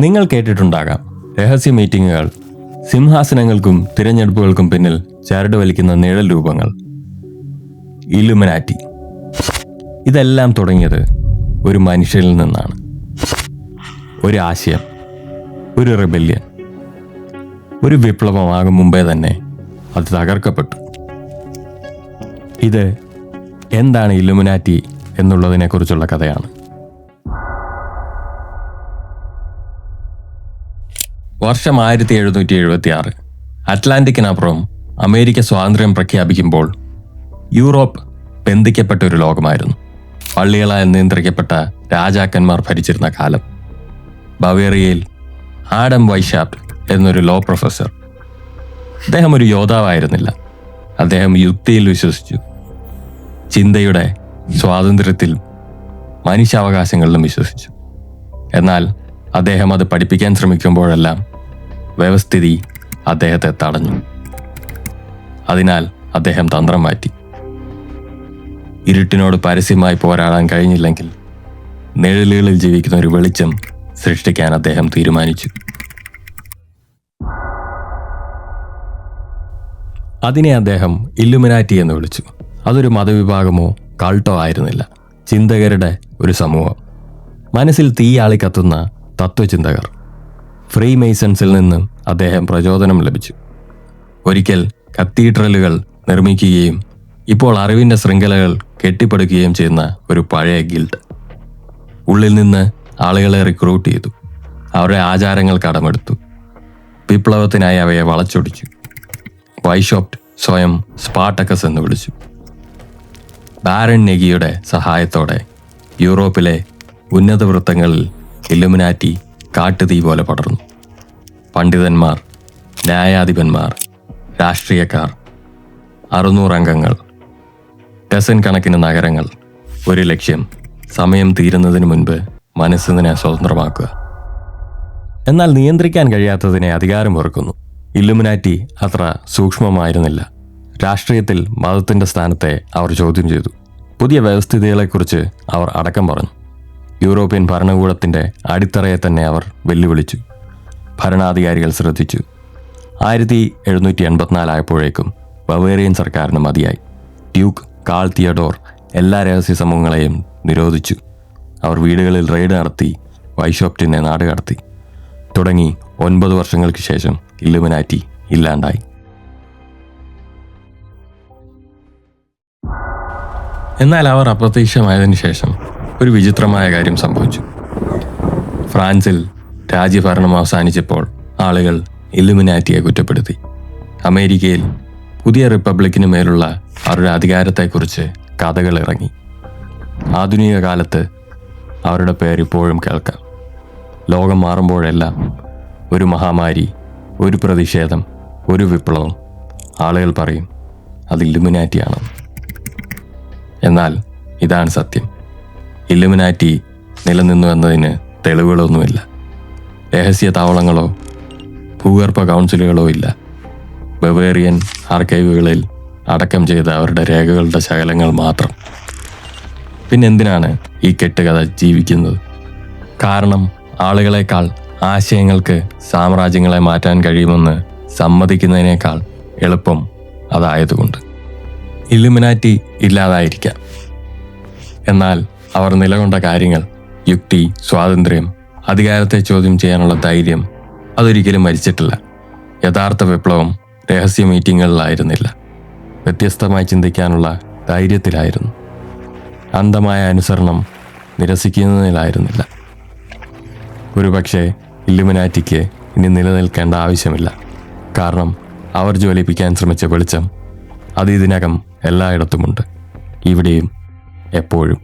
നിങ്ങൾ കേട്ടിട്ടുണ്ടാകാം രഹസ്യ മീറ്റിങ്ങുകൾ സിംഹാസനങ്ങൾക്കും തിരഞ്ഞെടുപ്പുകൾക്കും പിന്നിൽ ചരട് വലിക്കുന്ന നിഴൽ രൂപങ്ങൾ. ഇലുമിനാറ്റി ഇതെല്ലാം തുടങ്ങിയത് ഒരു മനുഷ്യനിൽ നിന്നാണ്. ഒരു ആശയം ഒരു റിബല്യൻ. ഒരു വിപ്ലവമാകും മുമ്പേ തന്നെ അത് തകർക്കപ്പെട്ടു. ഇത് എന്താണ് ഇലുമിനാറ്റി എന്നുള്ളതിനെക്കുറിച്ചുള്ള കഥയാണ്. വർഷം ആയിരത്തി എഴുന്നൂറ്റി എഴുപത്തി ആറ് അറ്റ്ലാന്റിക്കിനപ്പുറം അമേരിക്ക സ്വാതന്ത്ര്യം പ്രഖ്യാപിക്കുമ്പോൾ യൂറോപ്പ് ബന്ധിക്കപ്പെട്ട ഒരു ലോകമായിരുന്നു. പള്ളികളാൽ നിയന്ത്രിക്കപ്പെട്ട രാജാക്കന്മാർ ഭരിച്ചിരുന്ന കാലം. ബവേറിയയിൽ ആഡം വൈഷാപ്റ്റ് എന്നൊരു ലോ പ്രൊഫസർ. അദ്ദേഹം ഒരു യോദ്ധാവായിരുന്നില്ല. അദ്ദേഹം യുക്തിയിൽ വിശ്വസിച്ചു. ചിന്തയുടെ സ്വാതന്ത്ര്യത്തിൽ മനുഷ്യാവകാശങ്ങളിലും വിശ്വസിച്ചു. എന്നാൽ അദ്ദേഹം അത് പഠിപ്പിക്കാൻ ശ്രമിക്കുമ്പോഴെല്ലാം വ്യവസ്ഥിതി അദ്ദേഹത്തെ തടഞ്ഞു. അതിനാൽ അദ്ദേഹം തന്ത്രം മാറ്റി. ഇരുട്ടിനോട് പരസ്യമായി പോരാടാൻ കഴിഞ്ഞില്ലെങ്കിൽ നിഴലുകളിൽ ജീവിക്കുന്ന ഒരു വെളിച്ചം സൃഷ്ടിക്കാൻ അദ്ദേഹം തീരുമാനിച്ചു. അതിനെ അദ്ദേഹം ഇല്ലുമിനാറ്റി എന്ന് വിളിച്ചു. അതൊരു മതവിഭാഗമോ കാൾട്ടോ ആയിരുന്നില്ല. ചിന്തകരുടെ ഒരു സമൂഹം. മനസ്സിൽ തീയാളി കത്തുന്ന തത്വചിന്തകർ. ഫ്രീ മെയ്സൺസിൽ നിന്ന് അദ്ദേഹം പ്രചോദനം ലഭിച്ചു. ഒരിക്കൽ കത്തീഡ്രലുകൾ നിർമ്മിക്കുകയും ഇപ്പോൾ അറിവിന്റെ ശൃംഖലകൾ കെട്ടിപ്പടുക്കുകയും ചെയ്യുന്ന ഒരു പഴയ ഗിൽഡ്. ഉള്ളിൽ നിന്ന് ആളുകളെ റിക്രൂട്ട് ചെയ്തു. അവരുടെ ആചാരങ്ങൾ കടമെടുത്തു. വിപ്ലവത്തിനായി അവയെ വളച്ചൊടിച്ചു. വൈഷോപ്റ്റ് സ്വയം സ്പാട്ടക്കസ് എന്ന് വിളിച്ചു. ബാരൻ നെഗിയുടെ സഹായത്തോടെ യൂറോപ്പിലെ ഉന്നത വൃത്തങ്ങളിൽ ഇലുമിനാറ്റി കാട്ടുതീ പോലെ പടർന്നു. പണ്ഡിതന്മാർ ന്യായാധിപന്മാർ രാഷ്ട്രീയക്കാർ അറുന്നൂറംഗങ്ങൾ ഡസൻ കണക്കിന് നഗരങ്ങൾ ഒരു ലക്ഷ്യം സമയം തീരുന്നതിന് മുൻപ് മനസ്സിനെ സ്വതന്ത്രമാക്കുക. എന്നാൽ നിയന്ത്രിക്കാൻ കഴിയാത്തതിനെ അധികാരം വെറുക്കുന്നു. ഇല്ലുമിനാറ്റി അത്ര സൂക്ഷ്മമായിരുന്നില്ല. രാഷ്ട്രീയത്തിൽ മതത്തിന്റെ സ്ഥാനത്തെ അവർ ചോദ്യം ചെയ്തു. പുതിയ വ്യവസ്ഥിതികളെക്കുറിച്ച് അവർ അടക്കം പറഞ്ഞു. യൂറോപ്യൻ ഭരണകൂടത്തിന്റെ അടിത്തറയെ തന്നെ അവർ വെല്ലുവിളിച്ചു. ഭരണാധികാരികൾ ശ്രദ്ധിച്ചു. ആയിരത്തി എഴുന്നൂറ്റി എൺപത്തിനാലായപ്പോഴേക്കും ബവേറിയൻ സർക്കാരിന് മതിയായി. ഡ്യൂക്ക് കാൾ തിയഡോർ എല്ലാ രഹസ്യ സമൂഹങ്ങളെയും നിരോധിച്ചു. അവർ വീടുകളിൽ റെയ്ഡ് നടത്തി വൈഷോപ്റ്റിനെ നാടുകടത്തി തുടങ്ങി ഒൻപത് വർഷങ്ങൾക്ക് ശേഷം ഇല്ലുമിനാറ്റി ഇല്ലാണ്ടായി. എന്നാൽ അവർ അപ്രത്യക്ഷമായതിനു ശേഷം ഒരു വിചിത്രമായ കാര്യം സംഭവിച്ചു. ഫ്രാൻസിൽ രാജ്യഭരണം അവസാനിച്ചപ്പോൾ ആളുകൾ ഇലുമിനാറ്റിയെ കുറ്റപ്പെടുത്തി. അമേരിക്കയിൽ പുതിയ റിപ്പബ്ലിക്കിന് മേലുള്ള അവരുടെ അധികാരത്തെക്കുറിച്ച് കഥകൾ ഇറങ്ങി. ആധുനിക കാലത്ത് അവരുടെ പേര് ഇപ്പോഴും കേൾക്കാം. ലോകം മാറുമ്പോഴെല്ലാം ഒരു മഹാമാരി ഒരു പ്രതിഷേധം ഒരു വിപ്ലവം ആളുകൾ പറയും അത് ഇലുമിനാറ്റിയാണ് എന്നാൽ ഇതാണ് സത്യം. ഇല്ലുമിനാറ്റി നിലനിന്നു എന്നതിന് തെളിവുകളൊന്നുമില്ല. രഹസ്യ താവളങ്ങളോ ഭൂഗർഭ കൗൺസിലുകളോ ഇല്ല. ബവേറിയൻ ആർക്കൈവുകളിൽ അടക്കം ചെയ്ത അവരുടെ രേഖകളുടെ ശകലങ്ങൾ മാത്രം. പിന്നെന്തിനാണ് ഈ കെട്ടുകഥ ജീവിക്കുന്നത്? കാരണം ആളുകളെക്കാൾ ആശയങ്ങൾക്ക് സാമ്രാജ്യങ്ങളെ മാറ്റാൻ കഴിയുമെന്ന് സമ്മതിക്കുന്നതിനേക്കാൾ എളുപ്പം അതായതുകൊണ്ട്. ഇലുമിനാറ്റി ഇല്ലാതായിരിക്കാം. എന്നാൽ അവർ നിലകൊണ്ട കാര്യങ്ങൾ യുക്തി സ്വാതന്ത്ര്യം അധികാരത്തെ ചോദ്യം ചെയ്യാനുള്ള ധൈര്യം അതൊരിക്കലും മരിച്ചിട്ടില്ല. യഥാർത്ഥ വിപ്ലവം രഹസ്യ മീറ്റിങ്ങുകളിലായിരുന്നില്ല. വ്യത്യസ്തമായി ചിന്തിക്കാനുള്ള ധൈര്യത്തിലായിരുന്നു. അന്ധമായ അനുസരണം നിരസിക്കുന്നതിലായിരുന്നില്ല. ഒരുപക്ഷെ ഇല്ലുമിനാറ്റിക്ക് ഇനി നിലനിൽക്കേണ്ട ആവശ്യമില്ല. കാരണം അവർ ജ്വലിപ്പിക്കാൻ ശ്രമിച്ച വെളിച്ചം അത് ഇതിനകം എല്ലായിടത്തുമുണ്ട്. ഇവിടെയും എപ്പോഴും.